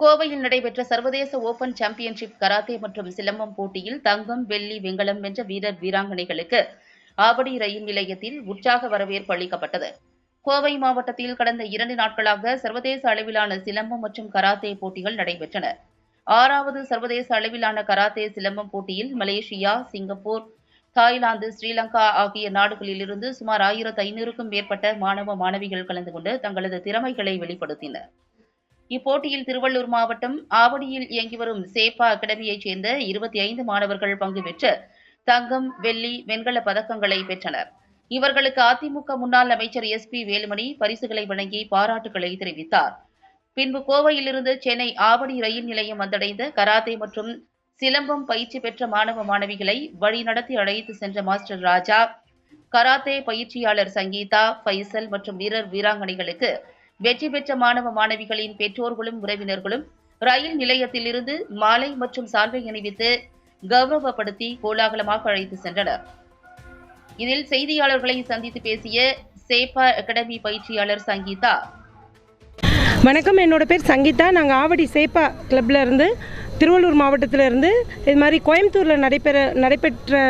கோவையில் நடைபெற்ற சர்வதேச ஓபன் சாம்பியன்ஷிப் கராத்தே மற்றும் சிலம்பம் போட்டியில் தங்கம் வெள்ளி வெங்கலம் வென்ற வீரர் வீராங்கனைகளுக்கு ஆவடி ரயில் நிலையத்தில் உற்சாக வரவேற்பு அளிக்கப்பட்டது. கோவை மாவட்டத்தில் கடந்த இரண்டு நாட்களாக சர்வதேச அளவிலான சிலம்பம் மற்றும் கராத்தே போட்டிகள் நடைபெற்றன. ஆறாவது சர்வதேச அளவிலான கராத்தே சிலம்பம் போட்டியில் மலேசியா சிங்கப்பூர் தாய்லாந்து ஸ்ரீலங்கா ஆகிய நாடுகளிலிருந்து சுமார் ஆயிரத்து ஐநூறுக்கும் மேற்பட்ட மாணவ மாணவிகள் கலந்து கொண்டு தங்களது திறமைகளை வெளிப்படுத்தினர். இப்போட்டியில் திருவள்ளூர் மாவட்டம் ஆவடியில் இயங்கி வரும் சேப்பா அகாடமியைச் சேர்ந்த இருபத்தி ஐந்து மாணவர்கள் பங்கு பெற்று தங்கம் வெள்ளி வெண்கல பதக்கங்களை பெற்றனர். இவர்களுக்கு அதிமுக முன்னாள் அமைச்சர் எஸ் பி வேலுமணி பரிசுகளை வழங்கி பாராட்டுகளை தெரிவித்தார். பின்பு கோவையிலிருந்து சென்னை ஆவடி ரயில் நிலையம் வந்தடைந்த கராத்தே மற்றும் சிலம்பம் பயிற்சி பெற்ற மாணவ மாணவிகளை வழிநடத்தி அழைத்து சென்ற மாஸ்டர் ராஜா கராத்தே பயிற்சியாளர் சங்கீதா ஃபைசல் மற்றும் வீரர் வீராங்கனைகளுக்கு வெற்றி பெற்ற மாணவ மாணவிகளின் பெற்றோர்களும் உறவினர்களும் ரயில் நிலையத்திலிருந்து மாலை மற்றும் சால்வை அணிவித்து கௌரவப்படுத்தி கோலாகலமாக அழைத்து சென்றனர். இதில் செய்தியாளர்களை சந்தித்து பேசிய சேப்பா அகாடமி பயிற்சியாளர் சங்கீதா. வணக்கம். என்னோட பேர் சங்கீதா. நாங்கள் ஆவடி சேப்பா கிளப்ல இருந்து திருவள்ளூர் மாவட்டத்தில் இருந்து இது மாதிரி கோயம்புத்தூரில் நடைபெற நடைபெற்ற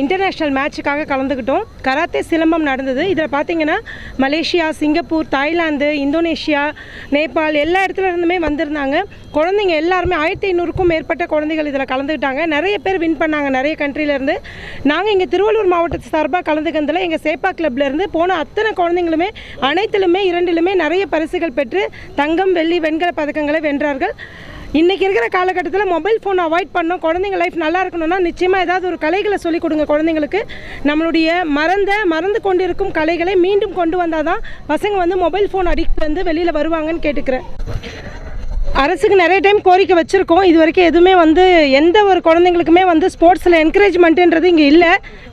இன்டர்நேஷ்னல் மேட்சுக்காக கலந்துக்கிட்டோம் கராத்தே சிலம்பம் நடந்தது. இதில் பார்த்தீங்கன்னா Malaysia Singapore Thailand Indonesia Nepal எல்லா இடத்துல இருந்துமே வந்திருந்தாங்க. குழந்தைங்க எல்லாருமே ஆயிரத்தி ஐநூறுக்கும் மேற்பட்ட குழந்தைகள் இதில் கலந்துக்கிட்டாங்க நிறைய பேர் வின் பண்ணாங்க நிறைய கண்ட்ரிலேருந்து நாங்கள் இங்கே திருவள்ளூர் மாவட்டத்து சார்பாக கலந்துக்கிறதுல எங்கள் சேப்பா கிளப்லேருந்து போன அத்தனை குழந்தைங்களுமே அனைத்திலுமே இரண்டிலுமே நிறைய பரிசுகள் பெற்று தங்கம் வெள்ளி வெண்கல பதக்கங்களை வென்றார்கள். இன்றைக்கி இருக்கிற காலகட்டத்தில் மொபைல் ஃபோன் அவாய்ட் பண்ணோம் குழந்தைங்க லைஃப் நல்லா இருக்கணும்னா நிச்சயமாக ஏதாவது ஒரு கலைகளை சொல்லிக் கொடுங்க குழந்தைங்களுக்கு. நம்மளுடைய மறந்த மறந்து கொண்டிருக்கும் கலைகளை மீண்டும் கொண்டு வந்தால் தான் பசங்க வந்து மொபைல் ஃபோன் அடிக்ட் வந்து வெளியில் வருவாங்கன்னு கேட்டுக்கிறேன். அரசுக்கு நிறைய டைம் கோரிக்கை வச்சுருக்கோம். இது வரைக்கும் எதுவுமே வந்து எந்த ஒரு குழந்தைங்களுக்குமே வந்து ஸ்போர்ட்ஸில் என்கரேஜ்மெண்ட்டுன்றது இங்கே இல்லை.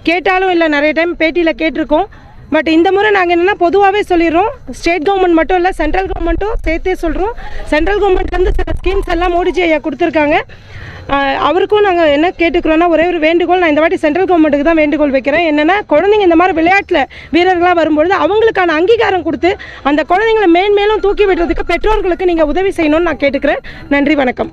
கேட்டாலும் இல்லை நிறைய டைம் பேட்டியில் கேட்டிருக்கோம். பட் இந்த முறை நாங்கள் என்னென்னா பொதுவாகவே சொல்லிடுறோம். ஸ்டேட் கவர்மெண்ட் மட்டும் இல்லை சென்ட்ரல் கவர்மெண்ட்டும் சேர்த்தே சொல்கிறோம் சென்ட்ரல் கவர்மெண்ட்லேருந்து சில ஸ்கீம்ஸ் எல்லாம் மோடிஜி ஐயா கொடுத்துருக்காங்க. அவருக்கும் நாங்கள் என்ன கேட்டுக்கிறோன்னா ஒரே ஒரு வேண்டுகோள். நான் இந்த வாட்டி சென்ட்ரல் கவர்மெண்ட்டுக்கு தான் வேண்டுகோள் வைக்கிறேன். என்னென்னா குழந்தைங்க இந்த மாதிரி விளையாட்டில் வீரர்களாக வரும்பொழுது அவங்களுக்கான அங்கீகாரம் கொடுத்து அந்த குழந்தைங்களை மேன்மேலும் தூக்கி விடுறதுக்கு பெற்றோர்களுக்கு நீங்கள் உதவி செய்யணும்னு நான் கேட்டுக்கிறேன். நன்றி வணக்கம்.